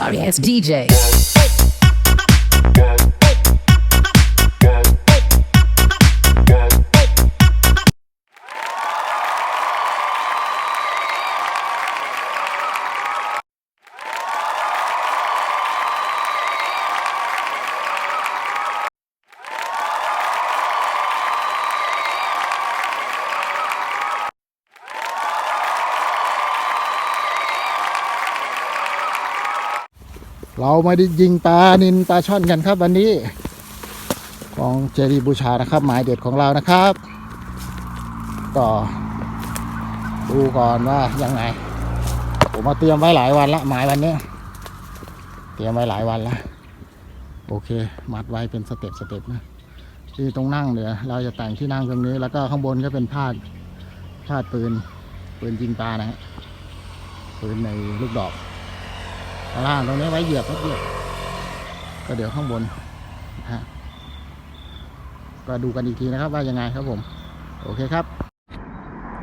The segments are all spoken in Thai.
Sorry ass DJ. เรามาได้ยิงปลานินปลาช่อนกันครับวันนี้ ของเจดีบูชานะครับหมายเด็ดของเรานะครับ ก็ดูก่อนว่ายังไง ผมมาเตรียมไว้หลายวันละหมายวันนี้ เตรียมไว้หลายวันละโอเค มัดไว้เป็นสเต็ปสเต็ปนะที่ตรงนั่งเดี๋ยวเราจะแต่งที่นั่งตรงนี้ แล้วก็ข้างบนก็เป็นพาดพาดปืนปืนยิงปลานะฮะปืนในลูกดอก ล่างตรงนี้ไว้เหยียบไว้เหยียบก็เดี๋ยวข้างบนนะฮะก็ดูกันอีกทีนะครับ ว่ายังไงครับผม โอเคครับ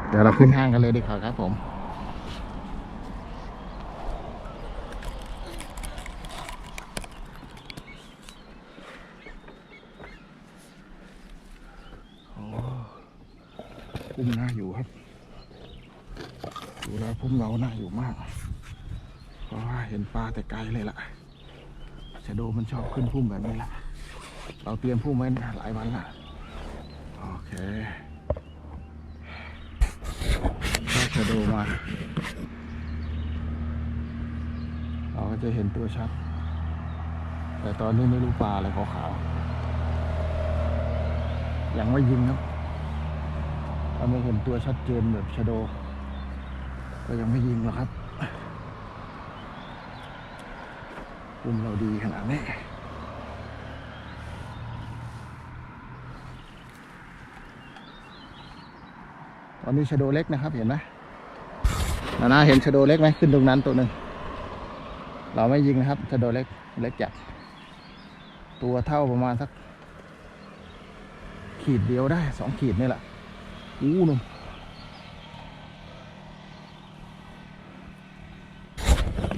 เดี๋ยวเราขึ้นห้างกันเลยดีกว่าครับผมโอ้พุ่มน่าอยู่ครับ ดูแล้วพุ่มเราน่าอยู่มาก เพราะว่าเห็นปลาแต่ไกลเลยล่ะชะโดมันชอบขึ้นพุ่มแบบนี้แหละ เราเตรียมพุ่มไว้หลายวันละโอเคถ้าชะโดมา เราก็จะเห็นตัวชัด แต่ตอนนี้ไม่รู้ปลาอะไรขาวๆยังไม่ยิงครับถ้าไม่เห็นตัวชัดเจนแบบชะโด ก็ยังไม่ยิงหรอกครับ ปุ่มเราดีขนาดนี้ตอนนี้ชโดเล็กนะครับเห็นไหมนานาเห็นชโดเล็กไหมขึ้นตรงนั้นตัวหนึ่งเราไม่ยิงนะครับชโดเล็กเล็กจัดตัวเท่าประมาณสัก ขีดเดียวได้สองขีดนี่แหละอู้นุ่ม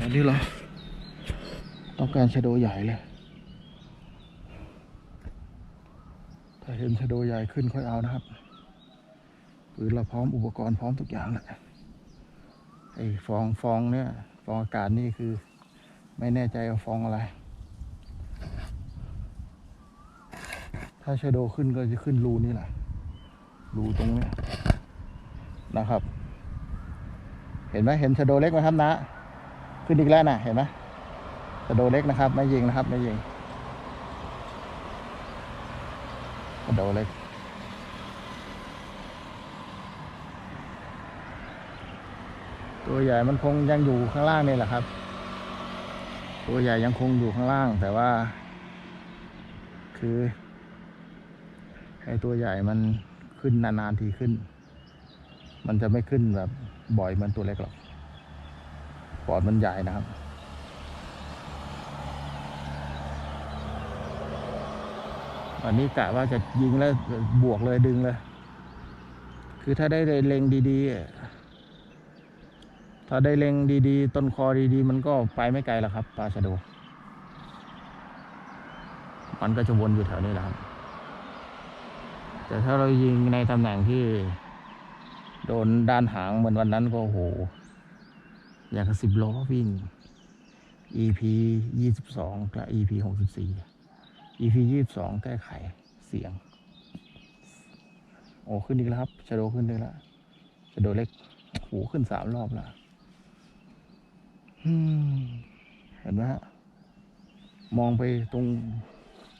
นนี้เหรอ ต้องการชะโดใหญ่เลยถ้าเห็นชะโดใหญ่ขึ้นค่อยเอานะครับปืนเราพร้อมอุปกรณ์พร้อมทุกอย่างแหละไอ้ฟองฟองเนี่ยฟองอากาศนี่คือ ไม่แน่ใจว่าฟองอะไร ถ้าชะโดขึ้นก็จะขึ้นรูนี่แหละรูตรงเนี้ยนะครับ เห็นไหมเห็นชะโดเล็กไหมครับนะ ขึ้นอีกแล้วนะเห็นไหม กระโดดเล็กนะครับ ไม่ยิงนะครับ ไม่ยิงกระโดดเล็กตัวใหญ่มันคงยังอยู่ข้างล่างนี่แหละครับ ตัวใหญ่ยังคงอยู่ข้างล่าง แต่ว่า คือไอ้ตัวใหญ่มันขึ้นนานๆทีขึ้น มันจะไม่ขึ้นแบบบ่อยเหมือนตัวเล็กหรอกปอดมันใหญ่นะครับ วันนี้กะว่าจะยิงแล้วบวกเลยดึงเลย คือถ้าได้เล็งดีๆอะถ้าได้เล็งดีๆ ต้นคอดีๆ มันก็ไปไม่ไกลหรอกครับปลาชะโด มันก็จะวนอยู่แถวนี้แหละครับ แต่ถ้าเรายิงในตำแหน่งที่ โดนด้านหางเหมือนวันนั้นก็โห อย่างสิบล้อวิ่ง EP ยี่สิบสองกับ EP หกสิบสี่ EP ยี่สิบสองแก้ไขเสียง โอ้ขึ้นอีกแล้วครับชะโดขึ้นด้วยแล้วชะโดเล็กโอ้ขึ้นสามรอบแล้วเห็นไหมฮะมองไปตรง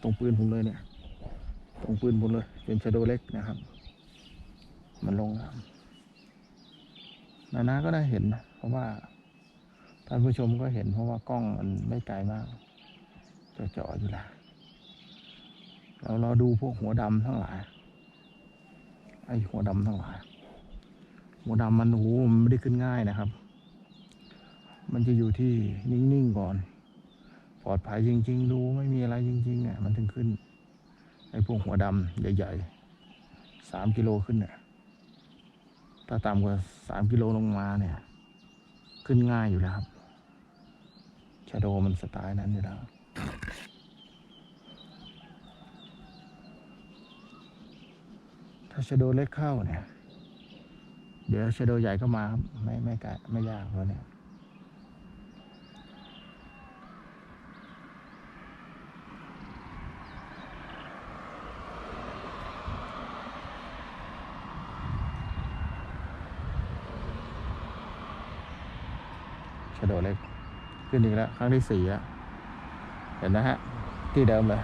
ตรงปืนผมเลยเนี่ย ตรงปืนผมเลย เป็นชะโดเล็กนะครับ มันลงน้ำนานาก็ได้เห็นนะเพราะว่าท่านผู้ชมก็เห็นเพราะว่ากล้องมันไม่ไกลมากจ่อๆอยู่แล้ว เราเราดูพวกหัวดำทั้งหลายไอ้หัวดำทั้งหลาย หัวดำมันโอ้โหมันไม่ได้ขึ้นง่ายนะครับ มันจะอยู่ที่นิ่งๆก่อน ปลอดภัยจริง ๆ ดูไม่มีอะไรจริงๆเนี่ยมันถึงขึ้นไอ้พวกหัวดำใหญ่ๆสามกิโลขึ้นเนี่ยถ้าต่ำกว่าสามกิโลลงมาเนี่ย ขึ้นง่ายอยู่แล้วครับชาโดมันสไตล์นั้นอยู่แล้ว ถ้าชโดเล็กเข้าเนี่ย เดี๋ยวชโดใหญ่ก็มาครับไม่ไม่ไกลไม่ยากเพราะเนี่ยชโดเล็กขึ้นอีกแล้ว ครั้งที่สี่แล้วเห็นนะฮะ ที่เดิมเลย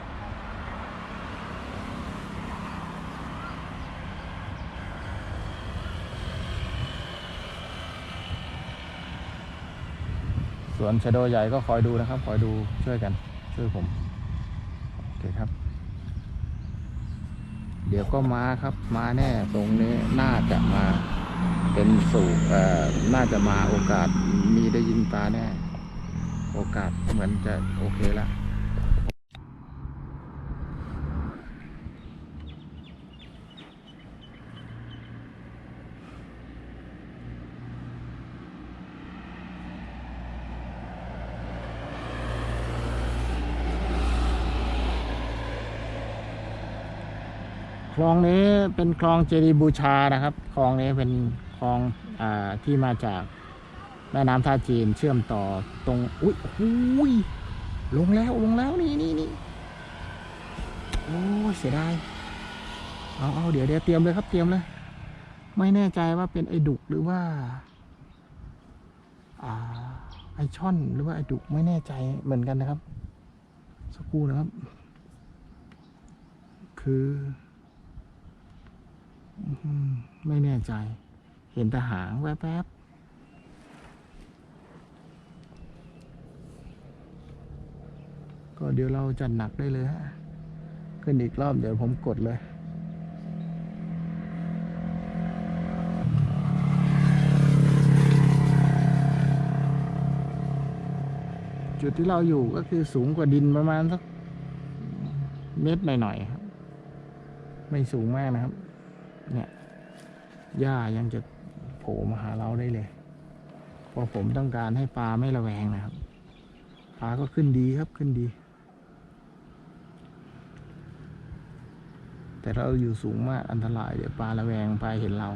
ส่ วนชะโดใหญ่ก็คอยดูนะครับ คอยดูช่วยกัน ช่วยผมโอเคครับ เดี๋ยวก็มาครับ มาแน่ตรงนี้น่าจะมาเป็นสู่เอ่อน่าจะมาโอกาสมีได้ยินตาแน่ โอกาสเหมือนจะโอเคแล้ว คลองนี้เป็นคลองเจดีย์บูชานะครับ คลองนี้เป็นคลองอที่มาจากแม่น้ำท่าจีนเชื่อมต่อตรงอุ้ยอุ้ยลงแล้วลงแล้วนี่นี่นี่โอ้เสียดายเอาเอาเดี๋ยวเดี๋ยวเตรียมเลยครับเตรียมเลย ไม่แน่ใจว่าเป็นไอ้ดุกหรือว่าอ่าไอช่อนหรือว่าไอดุกไม่แน่ใจเหมือนกันนะครับ สักครู่นะครับ คือ ไม่แน่ใจ เห็นแต่หางแวบๆ ก็เดี๋ยวเราจัดหนักได้เลยฮะ ขึ้นอีกรอบเดี๋ยวผมกดเลยจุดที่เราอยู่ก็คือสูงกว่าดินประมาณสักเมตรหน่อยๆครับ ไม่สูงมากนะครับ เนี่ยหญ้ายังจะโผล่มาหาเราได้เลยเพราะผมต้องการให้ปลาไม่ระแวงนะครับ ปลาก็ขึ้นดีครับขึ้นดี แต่เราอยู่สูงมากอันตรายเดี๋ยวปลาระแวงปลาเห็นเรา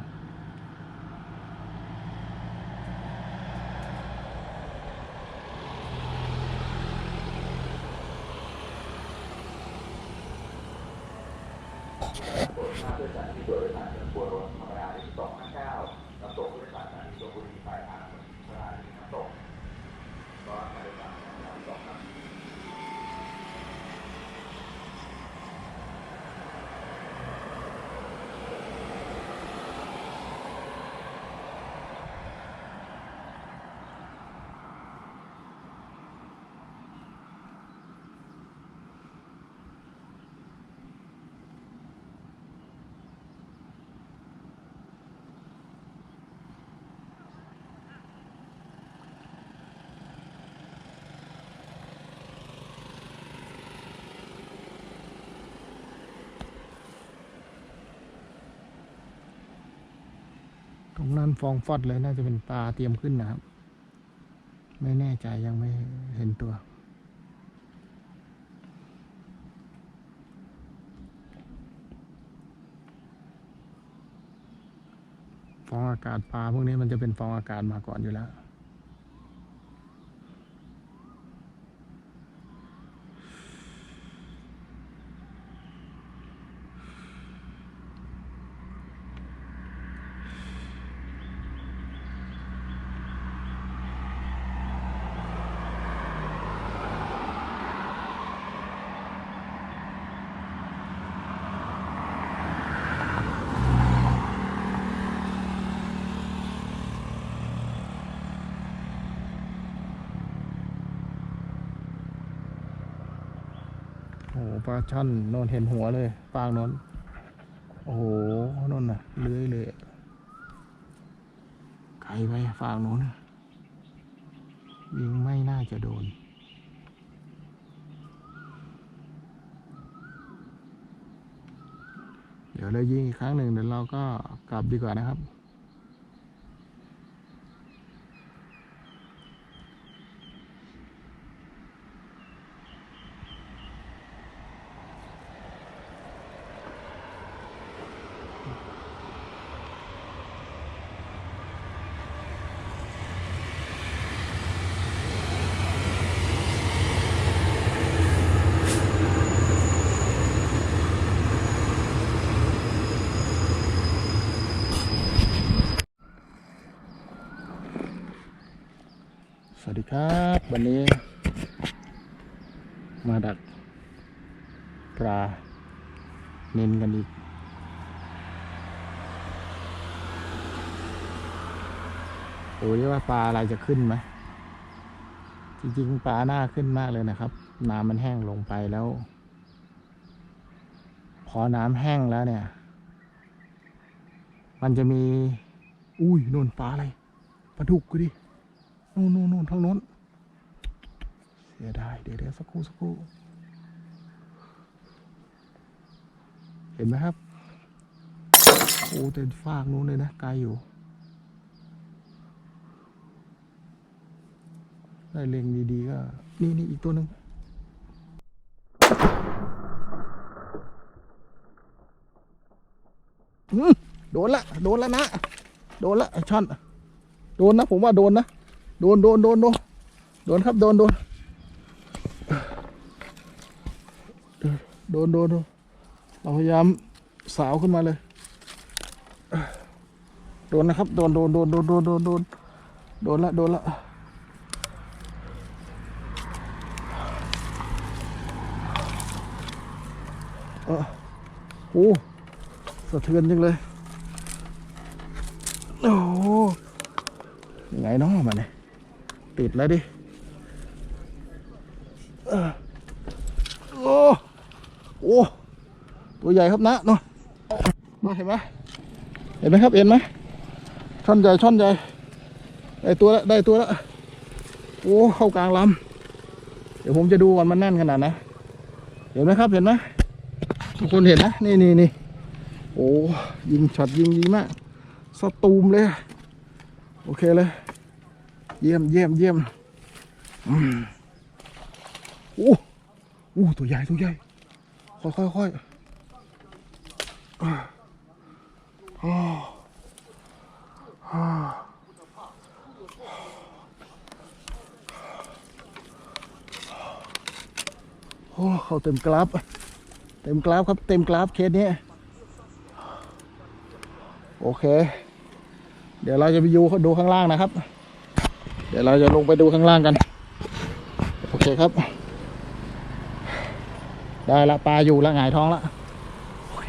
ตรงนั้นฟองฟอดเลยน่าจะเป็นปลาเตรียมขึ้นนะครับ ไม่แน่ใจยังไม่เห็นตัวฟองอากาศปลาพวกนี้มันจะเป็นฟองอากาศมาก่อนอยู่แล้ว โอ้โหปลาช่อนโนนเห็นหัวเลยปางโนนโอ้โหโนนน่ะเลื้อยเลยไกลไปฟางโน้นยิงไม่น่าจะโดนเดี๋ยวเรายิงอีกครั้งหนึ่งเดี๋ยวเราก็กลับดีกว่านะครับ วัสดีครับ วันนี้ มาดักปลาเน้นกันอีกดูดิว่าปลาอะไรจะขึ้นไหมจริงๆปลาหน้าขึ้นมากเลยนะครับ น้ำมันแห้งลงไปแล้ว พอน้ำแห้งแล้วเนี่ย มันจะมี อุ้ยนู่นปลาอะไรปลาดุกกูดิ นู่นนู่นนู่นทางโน้นเสียดายเดี๋ยวเดี๋ยวสักครู่สักครู่ เห็นไหมครับโอ้แต่ฟากนู้นเลยนะไกลอยู่ ได้เล็งดีๆก็ นี่นี่อีกตัวหนึ่งอืมโดนละ โดนละนะ โดนละช่อน โดนนะ ผมว่าโดนนะ โดนโดนโดนโดนโดนครับโดนโดนโดนโดนโดนเราพยายามสาวขึ้นมาเลย โดนนะครับ โดนโดนโดนโดนโดนโดนโดนโดนละโดนละเออโอ้สะเทือนจังเลย โอ้โหยังไงเนาะมันเนี่ย ติดแล้วดิโอ้โอ้ตัวใหญ่ครับนะเนาะมาเห็นไหมเห็นไหมครับเห็นไหมช่อนใหญ่ช่อนใหญ่ได้ตัวละได้ตัวละโอ้เข้ากลางลำเดี๋ยวผมจะดูก่อนมันแน่นขนาดไหนเห็นไหมครับเห็นไหมทุกคนเห็นนะนี่นี่นี่โอ้ยิงช็อตยิงดีมากสตูมเลย โอเคเลย เยี่ยมเยี่ยมเยี่ยมอืมโอ้โอ้ตัวใหญ่ตัวใหญ่ ค่อยค่อยค่อยโอ้เขาเต็มกราฟเต็มกราฟครับ เต็มกราฟเคสนี้ โอเค เดี๋ยวเราจะไปดูดูข้างล่างนะครับ เดี๋ยวเราจะลงไปดูข้างล่างกัน โอเคครับ ได้ละปลาอยู่ละหงายท้องละโอเค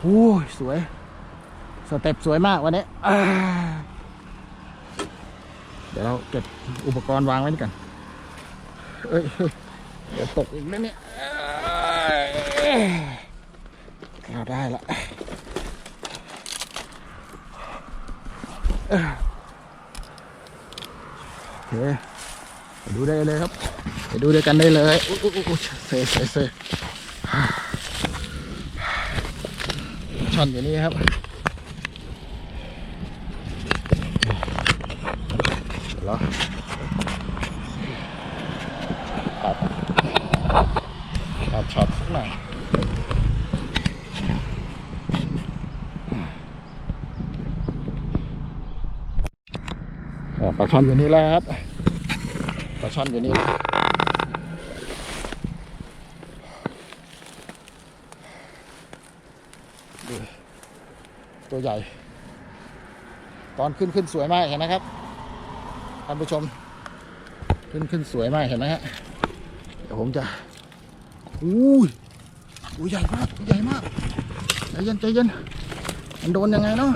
โอ้ยสวย สเต็ปสวยมากวันนี้เดี๋ยวเราเก็บอุปกรณ์วางไว้นี่กันเอ้ยเดี๋ยวตกอีกแล้วเนี่ยเราได้ละ เคไปดูได้เลยครับ ไปดูด้วยกันได้เลยอุ๊ยอุ๊ยอุ๊ยเซ่เซ่เซ่ช่อนอยู่นี่ครับเดี๋ยวเราตัดตัดช็อตสักหน่อย อ่า ปลาช่อนอยู่นี่แล้วครับปลาช่อนอยู่นี่ตัวใหญ่ ตอนขึ้นขึ้นสวยมากเห็นไหมครับท่านผู้ชม ขึ้นขึ้นสวยมากเห็นไหมฮะเดี๋ยวผมจะอุ้ยตัวใหญ่มากตัวใหญ่มากใจเย็นใจเย็นมันโดนยังไงเนาะ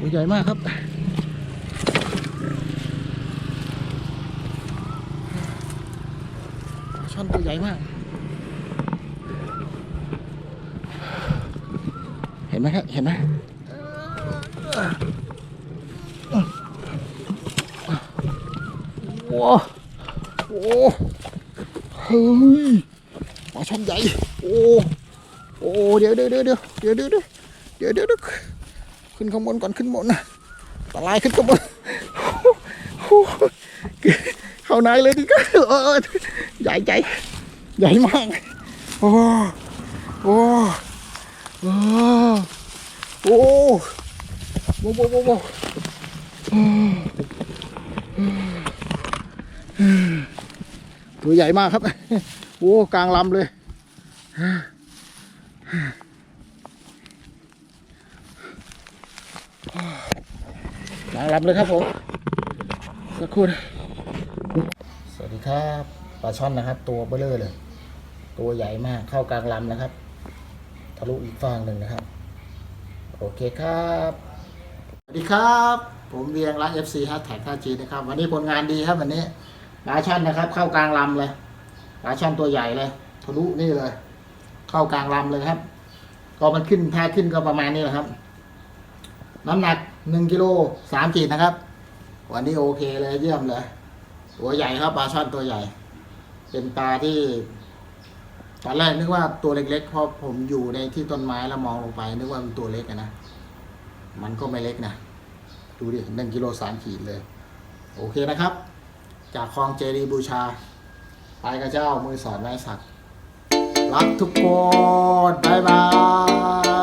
ตัวใหญ่มากครับช่อนตัวใหญ่มาก เห็นไหมครับ เห็นไหมโอ้โหเฮ้ยปลาช่อนใหญ่ โอ้ โอ้ เดี๋ยวเดี๋ยวเดี๋ยวเดี๋ยวเดี๋ยวเดี๋ยวเดี๋ยวเดี๋ยว ขึ้นข้างบนก่อนขึ้นบนนะตลายขึ้นข้างบนเข้าในเลยดิก็ใหญ่ใหญ่ใหญ่มาก โอ้โอ้โอ้โอ้โอ้โอ้โอ้โอ้ตัวใหญ่มากครับ โอ้กลางลำเลย โมา รับเลยครับผมสักครู่นะสวัสดีครับปลาช่อนนะครับ ตัวเบลอเลย ตัวใหญ่มากเข้ากลางลำนะครับทะลุอีกฝั่งหนึ่งนะครับ โอเคครับ สวัสดีครับ ผมเวียงรัก FC ฮัทแท็กท่าจีนะครับ วันนี้ผลงานดีครับวันนี้ปลาช่อนนะครับ เข้ากลางลำเลยปลาช่อนตัวใหญ่เลยทะลุนี่เลย เข้ากลางลำเลยครับก็มันขึ้นแพ้ขึ้นก็ประมาณนี้แหละครับ น้ำหนัก หนึ่งกิโลสามขีดนะครับ วันนี้โอเคเลยเยี่ยมเลย ตัวใหญ่ครับปลาช่อนตัวใหญ่ เป็นปลาที่ ตอนแรกนึกว่าตัวเล็กๆเพราะผมอยู่ในที่ต้นไม้แล้วมองลงไป นึกว่ามันตัวเล็กนะ มันก็ไม่เล็กนะ ดูดิหนึ่งกิโลสามขีดเลย โอเคนะครับ จากคลองเจดีบูชา ไปกับเจ้ามือสอนไม้สักรักทุกคน บ๊ายบาย